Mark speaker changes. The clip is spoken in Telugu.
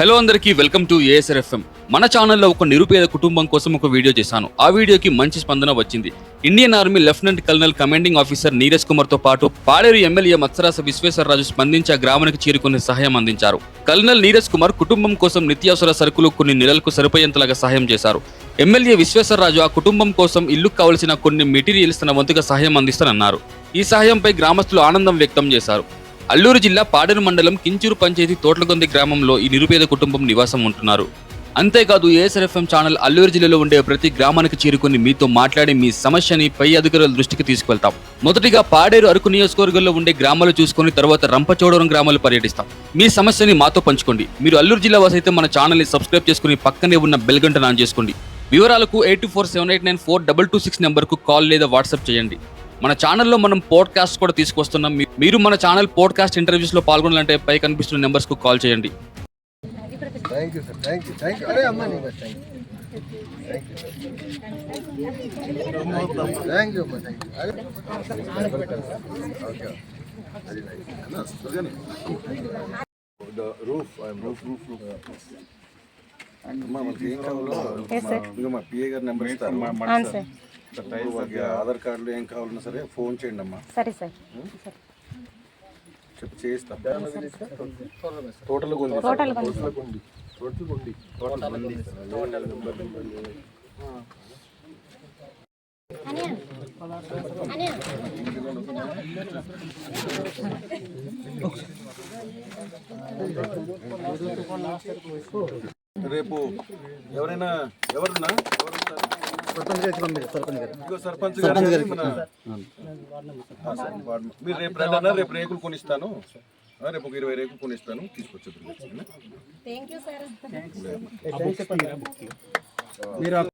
Speaker 1: హలో అందరికీ వెల్కమ్ టు ఏఎస్ఆర్ఎఫ్ఎం మన ఛానల్లో ఒక నిరుపేద కుటుంబం కోసం ఒక వీడియో చేశాను. ఆ వీడియోకి మంచి స్పందన వచ్చింది. Indian army lieutenant colonel commanding officer Neeraj కుమార్తో పాటు పాడేరు ఎమ్మెల్యే మత్సరాస విశ్వేశ్వరరాజు స్పందించి ఆ గ్రామానికి చేరుకునే సహాయం అందించారు. కల్నల్ నీరజ్ కుమార్ కుటుంబం కోసం నిత్యావసర సరుకులు కొన్ని నెలలకు సరిపోయేంతలాగా సహాయం చేశారు. ఎమ్మెల్యే విశ్వేశ్వరరాజు ఆ కుటుంబం కోసం ఇల్లు కావలసిన కొన్ని మెటీరియల్స్ తన వంతుగా సహాయం అందిస్తానన్నారు. ఈ సహాయంపై గ్రామస్తులు ఆనందం వ్యక్తం చేశారు. అల్లూరు జిల్లా పాడేరు మండలం కించూరు పంచాయతీ తోట్లగొంది గ్రామంలో ఈ నిరుపేద కుటుంబం నివాసం ఉంటున్నారు. అంతేకాదు ఏఎస్ఆర్ఎఫ్ఎం ఛానల్ అల్లూరు జిల్లాలో ఉండే ప్రతి గ్రామానికి చేరుకుని మీతో మాట్లాడి మీ సమస్యని పై అధికారుల దృష్టికి తీసుకెళ్తాం మొదటిగా పాడేరు అరకు నియోజకవర్గంలో ఉండే గ్రామాలు చూసుకొని తర్వాత రంపచోడవరం గ్రామాలు పర్యటిస్తాం. మీ సమస్యని మాతో పంచుకోండి. మీరు అల్లూరు జిల్లా వాసి అయితే మన ఛానల్ని సబ్స్క్రైబ్ చేసుకుని పక్కనే ఉన్న బెల్ గంటను ఆన్ చేసుకోండి. వివరాలకు eight two four seven eight nine four double two six నెంబర్కు కాల్ లేదా వాట్సాప్ చేయండి. మన ఛానల్లో మనం పోడ్కాస్ట్ కూడా తీసుకొస్తున్నాం. మీ- మీరు మన ఛానల్ పోడ్కాస్ట్ ఇంటర్వ్యూస్లో పాల్గొనాలంటే పై కనిపిస్తున్న నెంబర్స్కు కాల్ చేయండి.
Speaker 2: మా పిఏ గారి నెంబర్ ఇస్తారు. ఆధార్ కార్డులు ఏం కావాలన్నా సరే ఫోన్ చేయండి అమ్మా.
Speaker 3: సరే సార్.
Speaker 2: చెప్పి టోటల్
Speaker 3: టోటల్.
Speaker 2: టోటల్ టోటల్ రేపు ఎవరైనా ఎవరున్నా? ఇంకో సర్పంచ్ గారు మీరు రేపు రండి రేపు రేకులు కొనిస్తాను. ఆ, రేపు ఒక ఇరవై రేకులు కొనిస్తాను.
Speaker 3: You sir